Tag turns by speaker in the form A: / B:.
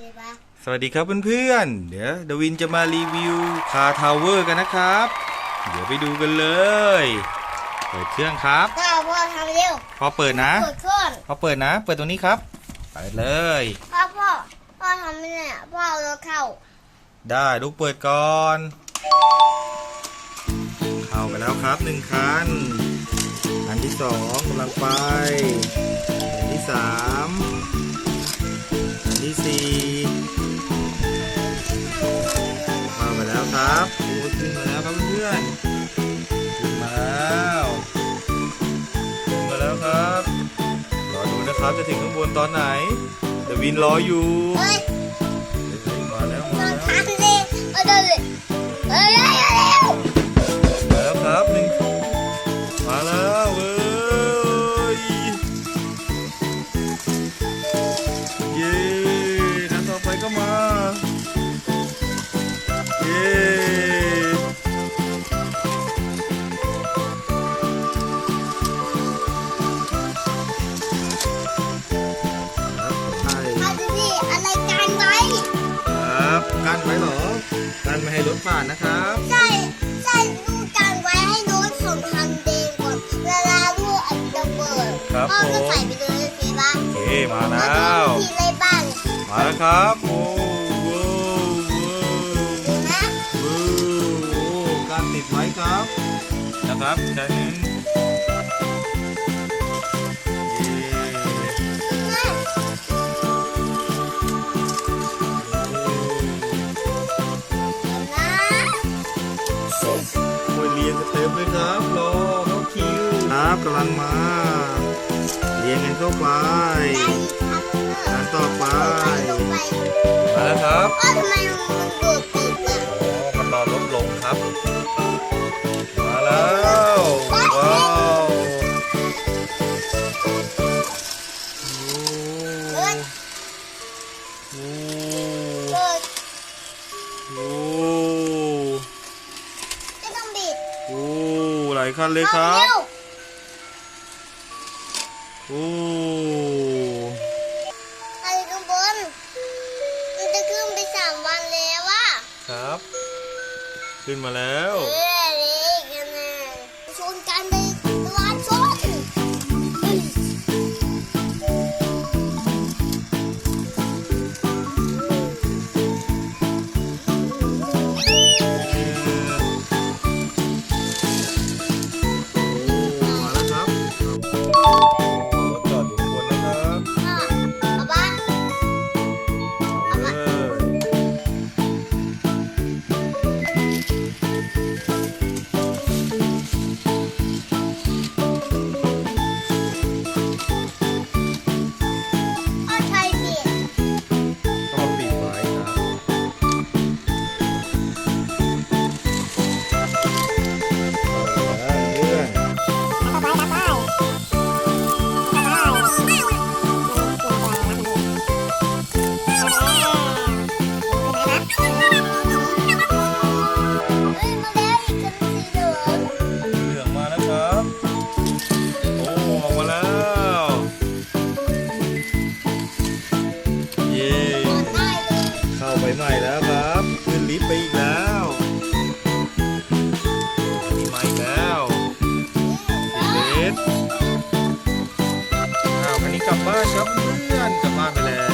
A: ช่ปะ
B: สวัสดีครับเพื่อนๆ เดี๋ยวดวินจะมารีวิวคาทาวเวอร์กันนะครับ เดี๋ยวไปดูกันเลย เปิดเครื่องครับ
A: ถ้าพ่อทำเร็ว
B: พอเปิดนะ
A: กดเครื่อง
B: พอเปิดนะ เปิดตรงนี้ครับ เปิดเลย
A: พ่อพ่อพ่อทำไม่ได้อะพ่อเอารถเข้า
B: ได้ลูกเปิดก่อน เข้าไปแล้วครับหนึ่งคัน อันที่สองกำลังไป อันที่สามอัน ที่สี่เข้าไปแล้วครับโอ้ยขึ้นมาแล้วครับเพื่อนๆขึ้นมาแล้วขึ้นมาแล้วครับรอดูนะครับจะถึงข้างบนตอนไหนเดวินรออยู่
A: เฮ้ย
B: เฮ้ยมาแล้ว
A: ร
B: มา
A: ถ
B: แล้ว กั้
A: นไม่
B: ให้รถผ่านนะครับ
A: ใช่ใช่ลูกกันไว้ให้รถของทางเดงก่อนเวลาลูกอันจะเปิด
B: ครับ
A: พ่อ
B: ผ
A: ก็
B: ม
A: ใส่ไปเลยใช่ปะ
B: โอเคมาแล้
A: แล้ว
B: ว
A: ดูวิธีอะไรบ้าง
B: มาแล้วครับโอ้โห
A: ดูนะ
B: โอ้โหการติดไว้ครับนะครับแค่นี้เเรียงกันเต็มเลยครับรอเข้าคิวครับกำลังมา เรียงกันเข้าไปอันต่อไปมาแล้วครับ
A: อ๋อทำไมมันดูดติดอะ
B: โอ้มันรอลดลงครับ มาแล้วว้าวโอ้โอ้ ลายคันเลยค
A: เอา
B: รับ
A: เร็ว
B: โอ้
A: อะไรข้างบน มันจะขึ้นไปสามวันแล้วว่ะ
B: ครับ ขึ้นมาแล้ว
A: กลั
B: บบ้านครับ
A: เพื่อ
B: น
A: กลั
B: บบ้า
A: นไป
B: แล้ว